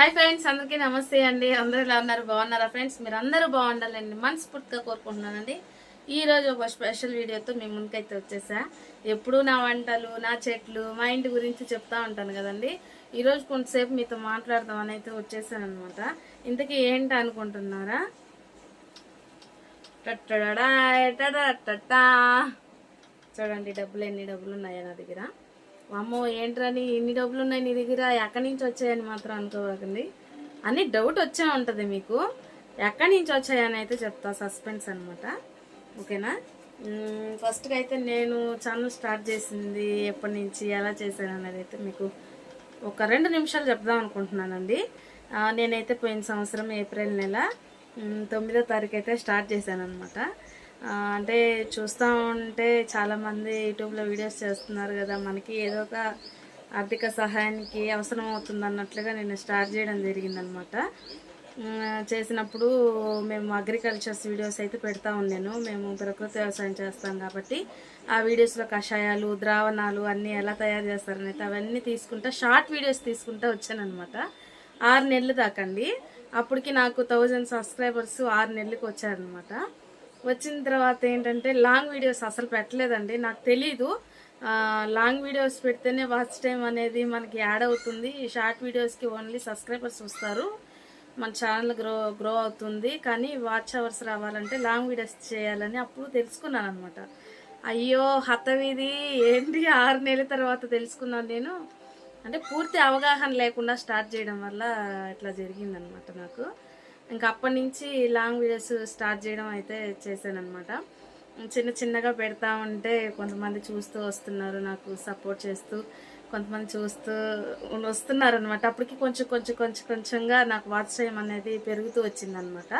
Hi friends అందరికీ నమస్తే అండి. అందరూ ఎలా ఉన్నారు? బాగున్నారా ఫ్రెండ్స్ మీరు అందరూ బాగుండాలండి మనస్ఫూర్తిగా కోరుకుంటున్నానండి. ఈ రోజు ఒక స్పెషల్ వీడియోతో మీ ముందుకైతే వచ్చేసా. ఎప్పుడు నా వంటలు నా చెట్లు మా ఇంటి గురించి చెప్తా ఉంటాను కదండి. ఈరోజు కొంతసేపు మీతో మాట్లాడదామని అయితే వచ్చేసాను అనమాట ఇంతకీ ఏంటి అనుకుంటున్నారా? టట్టడడా, చూడండి డబ్బులు ఎన్ని డబ్బులు ఉన్నాయా నా దగ్గర. అమ్మో ఏంట్రని ఇన్ని డబ్బులు ఉన్నాయి నీ దగ్గర? ఎక్కడి నుంచి వచ్చాయని మాత్రం అనుకోకండి. అని డౌట్ వచ్చే ఉంటుంది మీకు. ఎక్కడి నుంచి వచ్చాయని అయితే చెప్తా సస్పెన్స్ అనమాట ఓకేనా? ఫస్ట్గా అయితే నేను ఛానల్ స్టార్ట్ చేసింది ఎప్పటి నుంచి ఎలా చేశాను అనేది అయితే మీకు ఒక రెండు నిమిషాలు చెప్దాం అనుకుంటున్నానండి. నేనైతే పోయిన సంవత్సరం ఏప్రిల్ నెల తొమ్మిదో తారీఖు అయితే స్టార్ట్ చేశాను అనమాట అంటే చూస్తూ ఉంటే చాలామంది యూట్యూబ్లో వీడియోస్ చేస్తున్నారు కదా మనకి ఏదో ఒక ఆర్థిక సహాయానికి అవసరం అవుతుంది అన్నట్లుగా నేను స్టార్ట్ చేయడం జరిగిందనమాట. చేసినప్పుడు మేము అగ్రికల్చర్స్ వీడియోస్ అయితే పెడతా ఉన్నాను మేము ప్రకృతి వ్యవసాయం చేస్తాం కాబట్టి ఆ వీడియోస్లో కషాయాలు ద్రావణాలు అన్నీ ఎలా తయారు చేస్తారని అయితే అవన్నీ తీసుకుంటా షార్ట్ వీడియోస్ తీసుకుంటా వచ్చానమాట ఆరు నెలలు దాకండి అప్పటికి నాకు థౌజండ్ సబ్స్క్రైబర్స్ ఆరు నెలలకు వచ్చారనమాట. వచ్చిన తర్వాత ఏంటంటే లాంగ్ వీడియోస్ అసలు పెట్టలేదండి. నాకు తెలీదు. లాంగ్ వీడియోస్ పెడితేనే వాచ్ టైం అనేది మనకి యాడ్ అవుతుంది. షార్ట్ వీడియోస్కి ఓన్లీ సబ్స్క్రైబర్స్ వస్తారు. మన ఛానల్ గ్రో గ్రో అవుతుంది. కానీ వాచ్ అవర్స్ రావాలంటే లాంగ్ వీడియోస్ చేయాలని అప్పుడు తెలుసుకున్నాను అనమాట అయ్యో హతవిది ఏంటి? ఆరు నెలల తర్వాత తెలుసుకున్నాను నేను. అంటే పూర్తి అవగాహన లేకుండా స్టార్ట్ చేయడం వల్ల ఇట్లా జరిగిందనమాట నాకు. ఇంకా అప్పటి నుంచి లాంగ్ వీడియోస్ స్టార్ట్ చేయడం అయితే చేశానమాట చిన్న చిన్నగా పెడతా ఉంటే కొంతమంది చూస్తూ వస్తున్నారు నాకు సపోర్ట్ చేస్తూ కొంతమంది చూస్తూ వస్తున్నారు అనమాట అప్పటికి కొంచెం కొంచెం కొంచెం కొంచెంగా నాకు వాత్సయం అనేది పెరుగుతూ వచ్చిందనమాట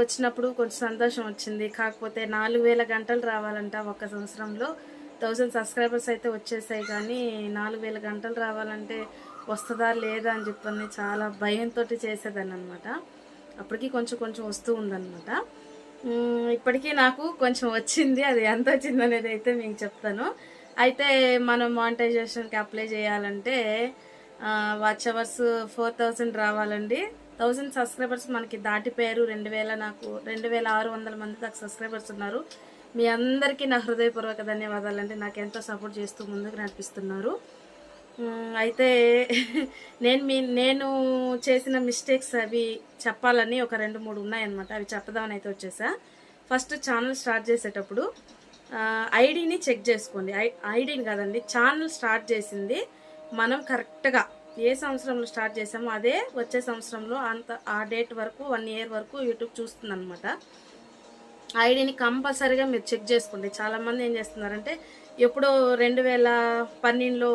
వచ్చినప్పుడు కొంచెం సంతోషం వచ్చింది. కాకపోతే నాలుగు వేల గంటలు రావాలంట ఒక సంవత్సరంలో. థౌజండ్ సబ్స్క్రైబర్స్ అయితే వచ్చేసాయి కానీ నాలుగు వేల గంటలు రావాలంటే వస్తుందా లేదా అని చెప్పని చాలా భయంతో చేసేదాన్ని అనమాట అప్పటికి కొంచెం కొంచెం వస్తూ ఉందన్నమాట. ఇప్పటికీ నాకు కొంచెం వచ్చింది. అది ఎంత వచ్చింది అనేది అయితే మీకు చెప్తాను. అయితే మనం మానిటైజేషన్కి అప్లై చేయాలంటే వాచ్ అవర్స్ ఫోర్ థౌజండ్ రావాలండి. థౌజండ్ సబ్స్క్రైబర్స్ మనకి దాటిపోయారు. రెండు వేల నాకు రెండు వేల ఆరు వందల మంది నాకు సబ్స్క్రైబర్స్ ఉన్నారు. మీ అందరికీ నా హృదయపూర్వక ధన్యవాదాలండి. నాకు ఎంతో సపోర్ట్ చేస్తూ ముందుకు నడిపిస్తున్నారు. అయితే నేను మీ నేను చేసిన మిస్టేక్స్ అవి చెప్పాలని ఒక రెండు మూడు ఉన్నాయన్నమాట. అవి చెప్పదామని అయితే వచ్చేసా. ఫస్ట్ ఛానల్ స్టార్ట్ చేసేటప్పుడు ఐడిని చెక్ చేసుకోండి. ఐ ఐడిని కాదండి ఛానల్ స్టార్ట్ చేసింది. మనం కరెక్ట్గా ఏ సంవత్సరంలో స్టార్ట్ చేసామో అదే వచ్చే సంవత్సరంలో అంత ఆ డేట్ వరకు వన్ ఇయర్ వరకు యూట్యూబ్ చూస్తుంది అనమాట ఐడిని కంపల్సరీగా మీరు చెక్ చేసుకోండి. చాలామంది ఏం చేస్తున్నారంటే ఎప్పుడో రెండు వేల పన్నెండులో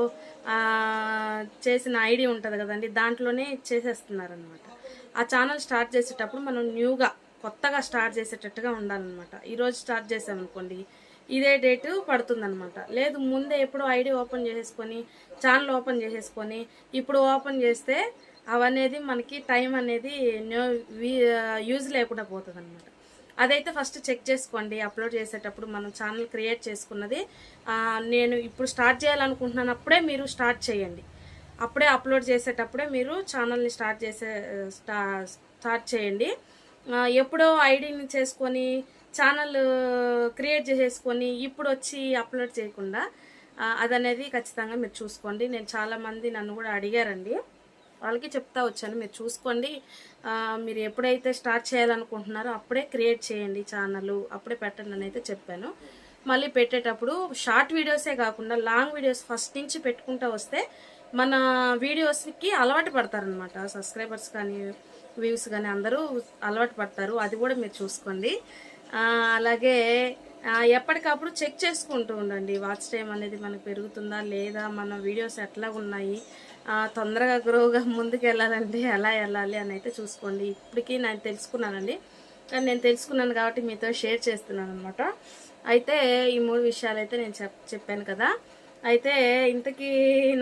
చేసిన ఐడి ఉంటుంది కదండి దాంట్లోనే చేసేస్తున్నారనమాట ఆ ఛానల్ స్టార్ట్ చేసేటప్పుడు మనం న్యూగా కొత్తగా స్టార్ట్ చేసేటట్టుగా ఉండాలన్నమాట. ఈరోజు స్టార్ట్ చేసామనుకోండి ఇదే డేటు పడుతుందనమాట లేదు ముందే ఎప్పుడో ఐడి ఓపెన్ చేసేసుకొని ఛానల్ ఓపెన్ చేసేసుకొని ఇప్పుడు ఓపెన్ చేస్తే అవనేది మనకి టైం అనేది యూజ్ లేకుండా పోతుంది అనమాట అదైతే ఫస్ట్ చెక్ చేసుకోండి అప్లోడ్ చేసేటప్పుడు మనం ఛానల్ క్రియేట్ చేసుకున్నది. నేను ఇప్పుడు స్టార్ట్ చేయాలనుకుంటున్నప్పుడే మీరు స్టార్ట్ చేయండి. అప్పుడే అప్లోడ్ చేసేటప్పుడే మీరు ఛానల్ని స్టార్ట్ చేసే స్టా స్టార్ట్ చేయండి. ఎప్పుడో ఐడిని చేసుకొని ఛానల్ క్రియేట్ చేసేసుకొని ఇప్పుడు వచ్చి అప్లోడ్ చేయకుండా అదనేది ఖచ్చితంగా మీరు చూసుకోండి. నేను చాలామంది నన్ను కూడా అడిగారండి. వాళ్ళకి చెప్తా వచ్చాను. మీరు చూసుకోండి. మీరు ఎప్పుడైతే స్టార్ట్ చేయాలనుకుంటున్నారో అప్పుడే క్రియేట్ చేయండి ఛానల్. అప్పుడే పెట్టండి అని అయితే చెప్పాను. మళ్ళీ పెట్టేటప్పుడు షార్ట్ వీడియోసే కాకుండా లాంగ్ వీడియోస్ ఫస్ట్ నుంచి పెట్టుకుంటూ వస్తే మన వీడియోస్కి అలవాటు పడతారనమాట సబ్స్క్రైబర్స్ కానీ వ్యూస్ కానీ అందరూ అలవాటు పడతారు. అది కూడా మీరు చూసుకోండి. అలాగే ఎప్పటికప్పుడు చెక్ చేసుకుంటూ ఉండండి. వాచ్ టైం అనేది మనకు పెరుగుతుందా లేదా? మన వీడియోస్ ఎట్లా ఉన్నాయి? తొందరగా గ్రోగా ముందుకు వెళ్ళాలండి ఎలా వెళ్ళాలి అని అయితే చూసుకోండి. ఇప్పటికీ నేను తెలుసుకున్నానండి. కానీ నేను తెలుసుకున్నాను కాబట్టి మీతో షేర్ చేస్తున్నాను అనమాట అయితే ఈ మూడు విషయాలు అయితే నేను చెప్ చెప్పాను కదా. అయితే ఇంతకీ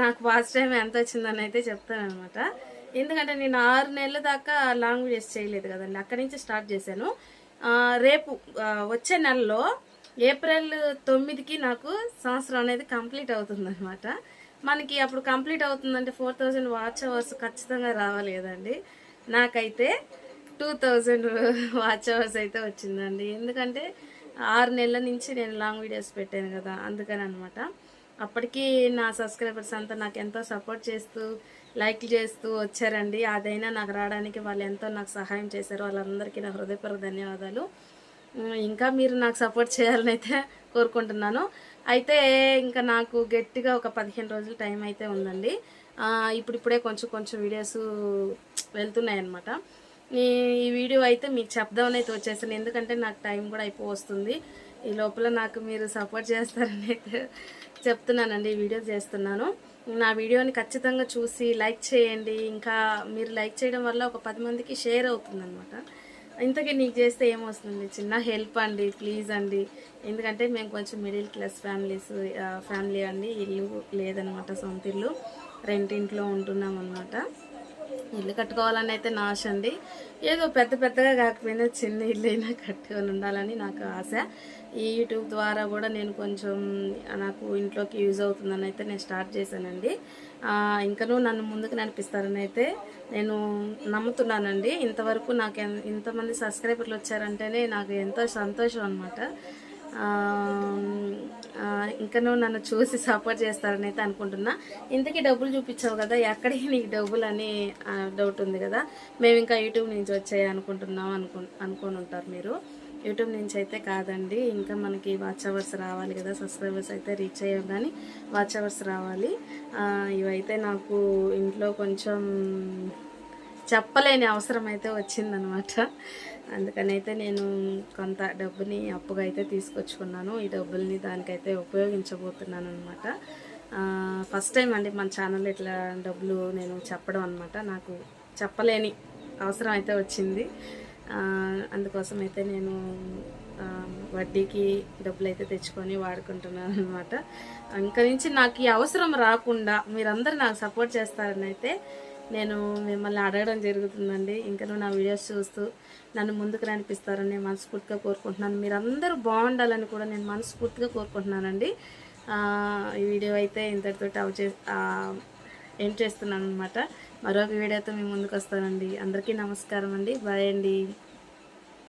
నాకు ఫాస్ట్ టైం ఎంత వచ్చిందని అయితే చెప్తాను అనమాట ఎందుకంటే నేను ఆరు నెలల దాకా లాంగ్ వీడియోస్ చేయలేదు కదండి. అక్కడి నుంచి స్టార్ట్ చేశాను. రేపు వచ్చే నెలలో ఏప్రిల్ తొమ్మిదికి నాకు సంవత్సరం అనేది కంప్లీట్ అవుతుంది అనమాట మనకి అప్పుడు కంప్లీట్ అవుతుందంటే ఫోర్ థౌజండ్ వాచ్ అవర్స్ ఖచ్చితంగా రావలేదండి. నాకైతే టూ థౌజండ్ వాచ్ అవర్స్ అయితే వచ్చిందండి. ఎందుకంటే ఆరు నెలల నుంచి నేను లాంగ్ వీడియోస్ పెట్టాను కదా అందుకని అనమాట అప్పటికి నా సబ్స్క్రైబర్స్ అంతా నాకు ఎంతో సపోర్ట్ చేస్తూ లైక్ చేస్తూ వచ్చారండి. అదైనా నాకు రావడానికి వాళ్ళు ఎంతో నాకు సహాయం చేశారు. వాళ్ళందరికీ నా హృదయపూర్వక ధన్యవాదాలు. ఇంకా మీరు నాకు సపోర్ట్ చేయాలని అయితే కోరుకుంటున్నాను. అయితే ఇంకా నాకు గట్టిగా ఒక పదిహేను రోజులు టైం అయితే ఉందండి. ఇప్పుడిప్పుడే కొంచెం కొంచెం వీడియోస్ వెళ్తున్నాయి అన్నమాట ఈ వీడియో అయితే మీకు చెప్దామని అయితే వచ్చేసాను. ఎందుకంటే నాకు టైం కూడా అయిపో వస్తుంది ఈ లోపల నాకు మీరు సపోర్ట్ చేస్తారని అయితే చెప్తున్నానండి ఈ వీడియో చేస్తున్నాను. నా వీడియోని ఖచ్చితంగా చూసి లైక్ చేయండి. ఇంకా మీరు లైక్ చేయడం వల్ల ఒక పది మందికి షేర్ అవుతుంది ఇంతకీ నీకు చేస్తే ఏమొస్తుంది? చిన్న హెల్ప్ అండి ప్లీజ్ అండి. ఎందుకంటే మేము కొంచెం మిడిల్ క్లాస్ ఫ్యామిలీస్ ఫ్యామిలీ అండి. ఇల్లు లేదనమాట సొంత ఇల్లు. రెంట్ ఇంట్లో ఉంటున్నాం అనమాట ఇల్లు కట్టుకోవాలని అయితే నా ఆశ అండి. ఏదో పెద్ద పెద్దగా కాకపోయినా చిన్న ఇల్లు అయినా కట్టుకొని ఉండాలని నాకు ఆశ. ఈ యూట్యూబ్ ద్వారా కూడా నేను కొంచెం నాకు ఇంట్లోకి యూజ్ అవుతుందని అయితే నేను స్టార్ట్ చేశానండి. ఇంకనూ నన్ను ముందుకు నడిపిస్తారని అయితే నేను నమ్ముతున్నానండి. ఇంతవరకు నాకు ఇంతమంది సబ్స్క్రైబర్లు వచ్చారంటేనే నాకు ఎంతో సంతోషం అనమాట ఇంకనూ నన్ను చూసి సపోర్ట్ చేస్తారని అయితే అనుకుంటున్నా. ఇంతకీ డబ్బులు చూపించావు కదా ఎక్కడికి నీకు డబ్బులు అని డౌట్ ఉంది కదా. మేము ఇంకా యూట్యూబ్ నుంచి వచ్చాయి అనుకుంటున్నాం అనుకు అనుకొని ఉంటారు మీరు. యూట్యూబ్ నుంచి అయితే కాదండి ఇంకా మనకి వాచ్ అవర్స్ రావాలి కదా సబ్స్క్రైబర్స్ అయితే రీచ్ అయ్యాం కానీ వాచ్ అవర్స్ రావాలి. ఇవైతే నాకు ఇంట్లో కొంచెం చెప్పలేని అవసరం అయితే వచ్చిందనమాట. అందుకనైతే నేను కొంత డబ్బుని అప్పుగా అయితే తీసుకొచ్చుకున్నాను. ఈ డబ్బుల్ని దానికైతే ఉపయోగించబోతున్నాను అనమాట ఫస్ట్ టైం అండి మన ఛానల్ ఇట్లా డబ్బులు నేను చెప్పడం అనమాట నాకు చెప్పలేని అవసరం అయితే వచ్చింది. అందుకోసం అయితే నేను వడ్డీకి డబ్బులు అయితే తెచ్చుకొని వాడుకుంటున్నాను అనమాట ఇంకా నుంచి నాకు ఈ అవసరం రాకుండా మీరందరూ నాకు సపోర్ట్ చేస్తారని అయితే నేను మిమ్మల్ని అడగడం జరుగుతుందండి. ఇంకా నా వీడియోస్ చూస్తూ నన్ను ముందుకు నడిపిస్తారని నేను మనస్ఫూర్తిగా కోరుకుంటున్నాను. మీరందరూ బాగుండాలని కూడా నేను మనస్ఫూర్తిగా కోరుకుంటున్నానండి. ఈ వీడియో అయితే ఇంతటితో అవ చే ఏం చేస్తున్నాను అనమాట మరొక వీడియోతో మేము ముందుకు వస్తానండి. అందరికీ నమస్కారం అండి. బాయ్ అండి.